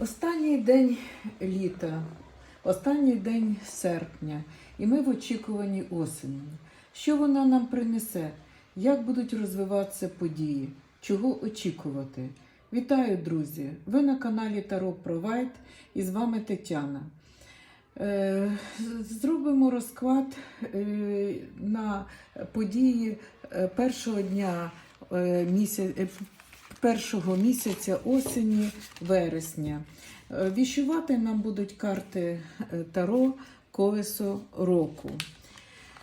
Останній день літа, останній день серпня, і ми в очікуванні осені. Що вона нам принесе? Як будуть розвиватися події? Чого очікувати? Вітаю, друзі! Ви на каналі Таро Провайд і з вами Тетяна. Е, Зробимо розклад е, на події е, першого дня місяця, першого місяця осені вересня. Е, Віщувати нам будуть карти е, Таро Колесо року.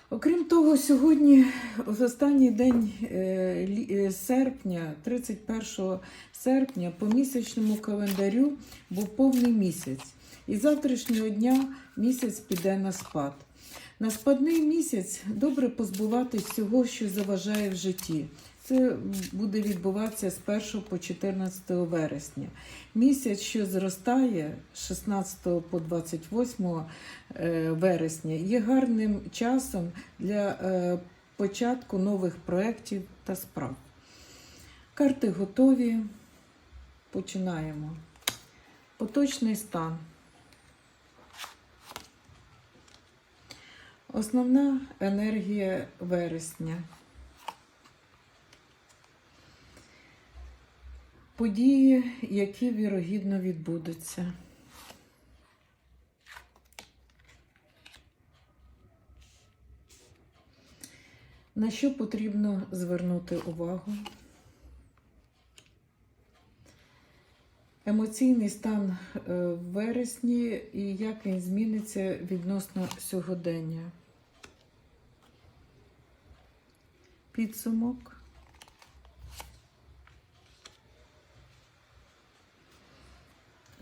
Окрім того, сьогодні, в останній день е, серпня, 31 серпня, по місячному календарю був повний місяць. І завтрашнього дня місяць піде на спад. На спадний місяць добре позбуватись всього, що заважає в житті. Це буде відбуватися з 1 по 14 вересня. Місяць, що зростає з 16 по 28 е, вересня, є гарним часом для е, початку нових проєктів та справ. Карти готові. Починаємо. Поточний стан. Основна енергія вересня. Події, які вірогідно відбудуться. На що потрібно звернути увагу? Емоційний стан е, в вересні і як він зміниться відносно сьогодення. Підсумок.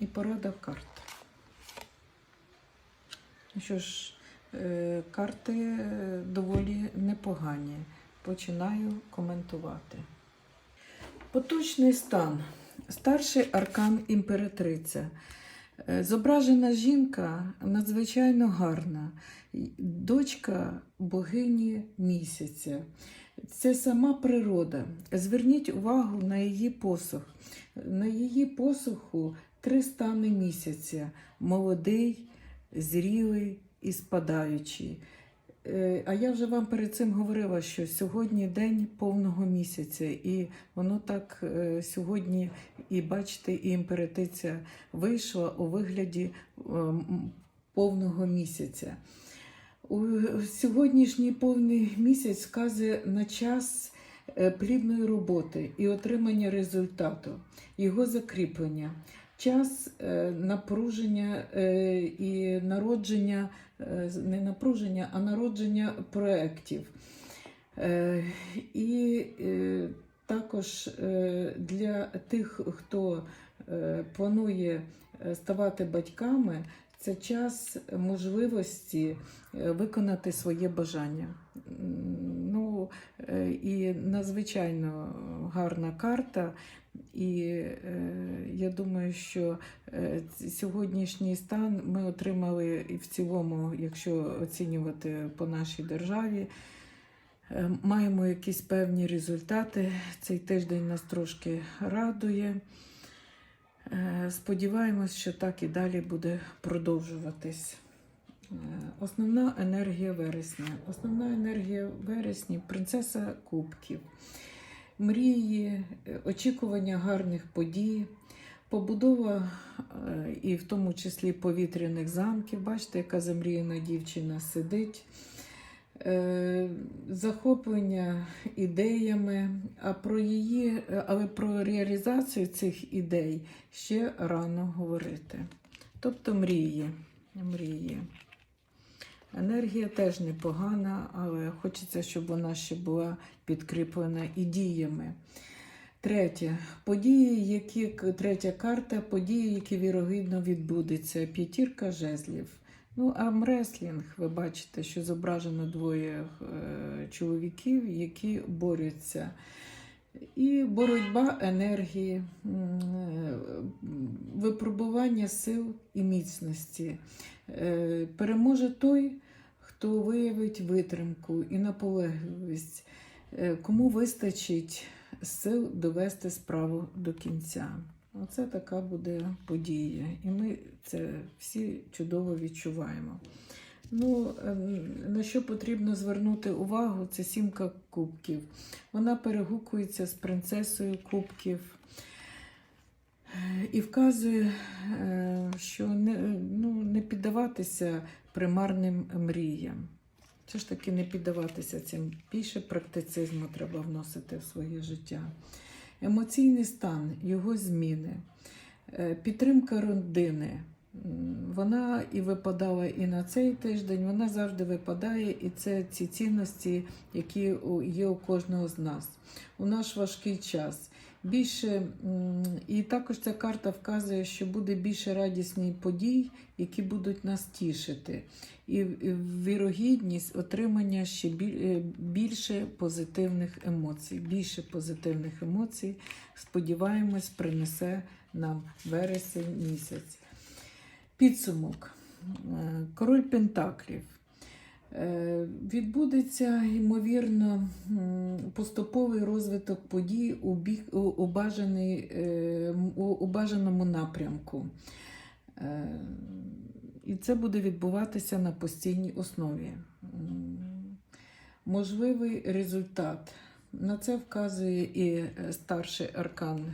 І порада карт. Ну Що ж, е, карти е, доволі непогані. Починаю коментувати. Поточний стан. Старший аркан імператриця. Е, Зображена жінка надзвичайно гарна, дочка богині місяця. Це сама природа. Зверніть увагу на її посух. На її посуху три стани місяця: молодий, зрілий і спадаючий. Е, А я вже вам перед цим говорила, що сьогодні день повного місяця, і воно так е, сьогодні, і бачите, і імператиця вийшла у вигляді е, повного місяця. У сьогоднішній повний місяць вказує на час плідної роботи і отримання результату, його закріплення, час е, напруження е, і народження, е, не напруження, а народження проєктів. І також для тих, хто планує ставати батьками, це час можливості виконати своє бажання. Ну, е, і надзвичайно гарна карта. І е, я думаю, що е, сьогоднішній стан ми отримали і в цілому, якщо оцінювати по нашій державі, маємо якісь певні результати. Цей тиждень нас трошки радує. Сподіваємось, що так і далі буде продовжуватись. Е, Основна енергія вересня. Основна енергія вересня принцеса кубків, мрії, очікування гарних подій, побудова е, і в тому числі повітряних замків. Бачите, яка замріяна дівчина сидить. Е, Захоплення ідеями, а про її, але про реалізацію цих ідей ще рано говорити. Тобто мрії. мрії. Енергія теж непогана, але хочеться, щоб вона ще була підкріплена і діями. Третє. Події, які третя карта, події, які вірогідно відбудуться. П'ятірка жезлів. Ну, а мреслінг, ви бачите, що зображено двоє е, чоловіків, які борються. І боротьба енергії, е, випробування сил і міцності. Е, Переможе той, хто виявить витримку і наполегливість, е, кому вистачить сил довести справу до кінця. Оце така буде подія. І ми це всі чудово відчуваємо. Ну, ем, на що потрібно звернути увагу, це сімка кубків. Вона перегукується з принцесою кубків і вказує, е, що не, ну, не піддаватися примарним мріям. Все ж таки не піддаватися цим. Більше практицизму треба вносити в своє життя. Емоційний стан, його зміни, е, підтримка родини. Вона і випадала і на цей тиждень, вона завжди випадає, і це ці цінності, які є у кожного з нас. У наш важкий час. Більше, і також ця карта вказує, що буде більше радісних подій, які будуть нас тішити. І і вірогідність отримання ще е, більше позитивних емоцій. Більше позитивних емоцій, сподіваємось, принесе нам вересень місяць. Підсумок. Е, Король Пентаклів. Е, Відбудеться, ймовірно, поступовий розвиток подій у, бік, у, бажаний, е, у, бажаному напрямку. І це буде відбуватися на постійній основі. Можливий результат. На це вказує і е, старший аркан,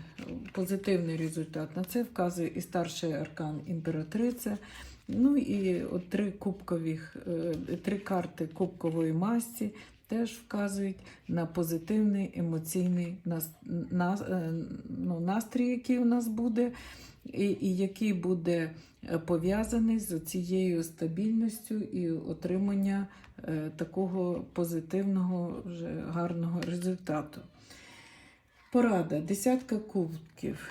позитивний результат. На це вказує і старший аркан імператриця. Ну і от три кубкових, е, три карти кубкової масті теж вказують на позитивний емоційний е, ну, настрій, який у нас буде, і, і який буде е, пов'язаний з цією стабільністю і отримання е, такого позитивного, вже гарного результату. Порада, десятка кубків,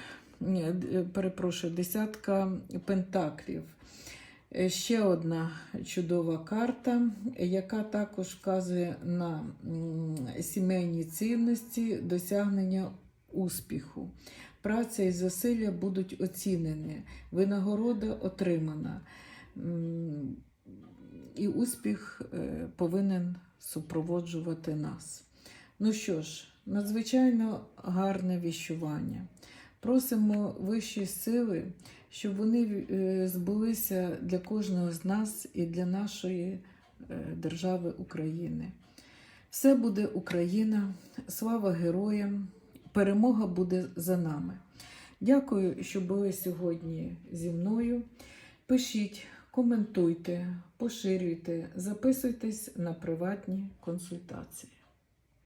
перепрошую, десятка пентаклів. Е, Ще одна чудова карта, яка також вказує на сімейні цінності, досягнення успіху. Праця і зусилля будуть оцінені, винагорода отримана. І успіх е, повинен супроводжувати нас. Ну що ж, надзвичайно гарне віщування. Просимо вищі сили, щоб вони е, збулися для кожного з нас і для нашої е, держави України. Все буде Україна, слава героям, перемога буде за нами. Дякую, що були сьогодні зі мною. Пишіть, коментуйте, поширюйте, записуйтесь на приватні консультації.